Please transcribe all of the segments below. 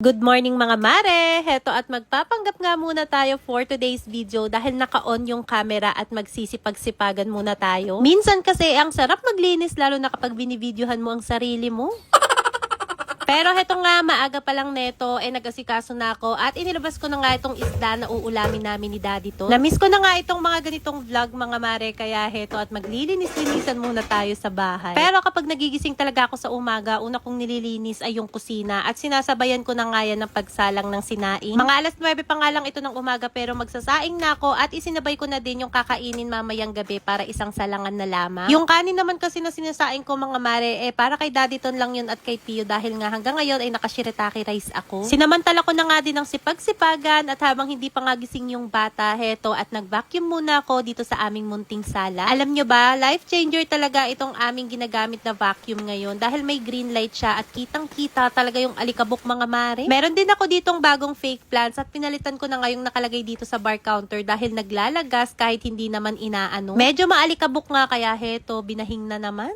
Good morning mga mare! Heto at magpapanggap nga muna tayo for today's video dahil naka-on yung camera at magsisipag-sipagan muna tayo. Minsan kasi ang sarap maglinis lalo na kapag binivideohan mo ang sarili mo. Pero heto nga, maaga pa lang neto, eh nag-asikaso na ako at inilabas ko na nga itong isda na uulamin namin ni Daddy to. Namiss ko na nga itong mga ganitong vlog mga mare, kaya heto at maglilinis-linisan muna tayo sa bahay. Pero kapag nagigising talaga ako sa umaga, una kong nililinis ay yung kusina at sinasabayan ko na nga yan ng pagsalang ng sinaing. Mga alas 9 pa nga lang ito ng umaga pero magsasaing na ako at isinabay ko na din yung kakainin mamayang gabi para isang salangan na lamang. Yung kanin naman kasi na sinasaing ko mga mare, eh para kay Daddy Ton lang yun at kay Pio dahil nga hanggang ngayon ay nakashirataki rice ako. Sinamantala ko na nga din ng sipag-sipagan at habang hindi pa nga gising yung bata, heto at nag-vacuum muna ako dito sa aming munting sala. Alam nyo ba, life changer talaga itong aming ginagamit na vacuum ngayon dahil may green light siya at kitang-kita talaga yung alikabok mga mare. Meron din ako ditong bagong fake plants at pinalitan ko na ngayong nakalagay dito sa bar counter dahil naglalagas kahit hindi naman inaano. Medyo maalikabok nga kaya heto, binahing na naman.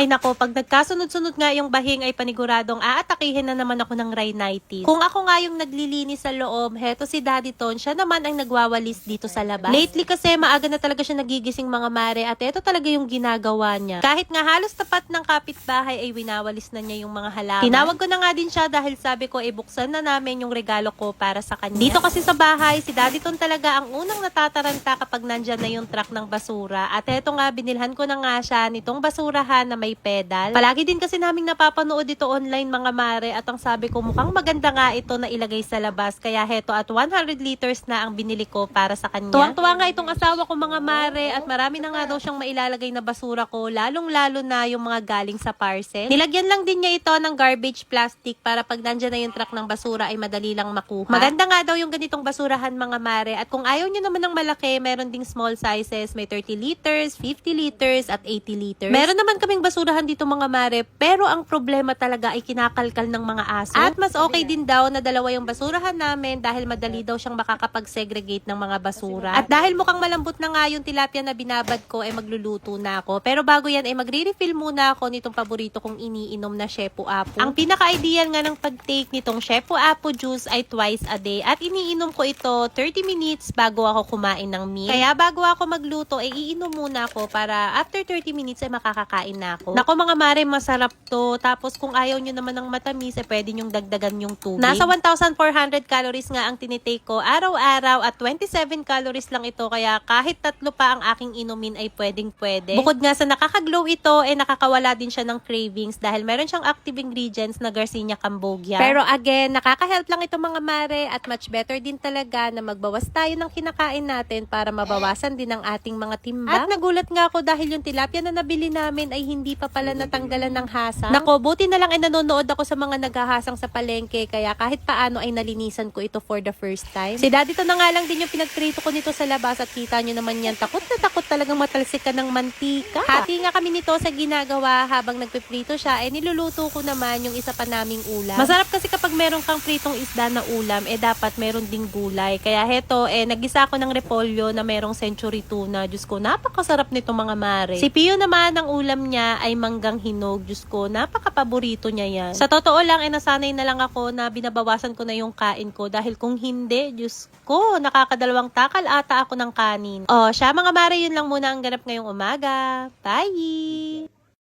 Ay nako, pag nagkasunod-sunod nga yung bahing ay paniguradong aatakihin na naman ako ng rhinitis. Kung ako nga yung naglilinis sa loob, heto si Daddy Ton, siya naman ang nagwawalis dito sa labas. Lately kasi maaga na talaga siya nagigising mga mare at ito talaga yung ginagawa niya. Kahit nga halos tapat ng kapitbahay ay winawalis na niya yung mga halaman. Tinawag ko na nga din siya dahil sabi ko eh buksan na namin yung regalo ko para sa kanya. Dito kasi sa bahay, si Daddy Ton talaga ang unang natataranta kapag nandyan na yung truck ng basura. At eto nga, binilhan ko na nga siya nitong basurahan na may pedal. Palagi din kasi naming napapanood ito online mga mare at ang sabi ko mukhang maganda nga ito na ilagay sa labas. Kaya heto at 100 liters na ang binili ko para sa kanya. Tuwang-tuwa nga itong asawa ko mga mare at marami na nga daw siyang mailalagay na basura ko lalong-lalo na yung mga galing sa parcel. Nilagyan lang din niya ito ng garbage plastic para pag nandyan na yung truck ng basura ay madali lang makuha. Maganda nga daw yung ganitong basurahan mga mare at kung ayaw nyo naman ng malaki, meron ding small sizes. May 30 liters, 50 liters at 80 liters. Meron naman kaming basurahan dito mga mare, pero ang problema talaga ay kinakalkal ng mga aso. At mas okay din daw na dalawa yung basurahan namin dahil madali daw siyang makakapag-segregate ng mga basura. At dahil mukhang malambot na nga yung tilapia na binabad ko, ay magluluto na ako. Pero bago yan, ay magre-refill muna ako nitong paborito kong iniinom na Shepu Apo. Ang pinaka-ideal nga ng pag-take nitong Shepu Apo juice ay twice a day. At iniinom ko ito 30 minutes bago ako kumain ng meal. Kaya bago ako magluto, ay iinom muna ako para after 30 minutes ay makakakain na ako. Nako mga mare, masarap to. Tapos kung ayaw nyo naman ng matamis, eh pwede nyong dagdagan yung tubig. Nasa 1,400 calories nga ang tinitake ko araw-araw at 27 calories lang ito. Kaya kahit tatlo pa ang aking inumin ay pwedeng pwede. Bukod nga sa nakaka-glow ito, eh nakakawala din siya ng cravings dahil meron siyang active ingredients na Garcinia cambogia. Pero again, nakaka-help lang ito mga mare at much better din talaga na magbawas tayo ng kinakain natin para mabawasan din ang ating mga timbang. At nagulat nga ako dahil yung tilapia na nabili namin ay hindi pa pala natanggalan ng hasang. Nako, buti na lang ay nanonood ako sa mga naghahasang sa palengke kaya kahit paano ay nalinisan ko ito for the first time. Si daddy to na nga lang din yung pinagprito ko nito sa labas at kita nyo naman yan, takot na takot talagang matalsikan ng mantika. Hati nga kami nito sa ginagawa habang nagpiprito siya, eh niluluto ko naman yung isa pa naming ulam. Masarap kasi kapag meron kang pritong isda na ulam, eh dapat meron ding gulay. Kaya heto, eh nagisa ako ng repolyo na merong century tuna. Diyos ko, napakasarap nito mga mare. Si Pio naman, ang ulam niya ay manggang hinog. Diyos ko, napaka-paborito niya yan. Sa totoo lang, eh nasanay na lang ako na binabawasan ko na yung kain ko dahil kung hindi, Diyos ko, nakakadalawang takal ata ako ng kanin. O, siya mga mare, yun lang muna ang ganap ngayong umaga. Bye!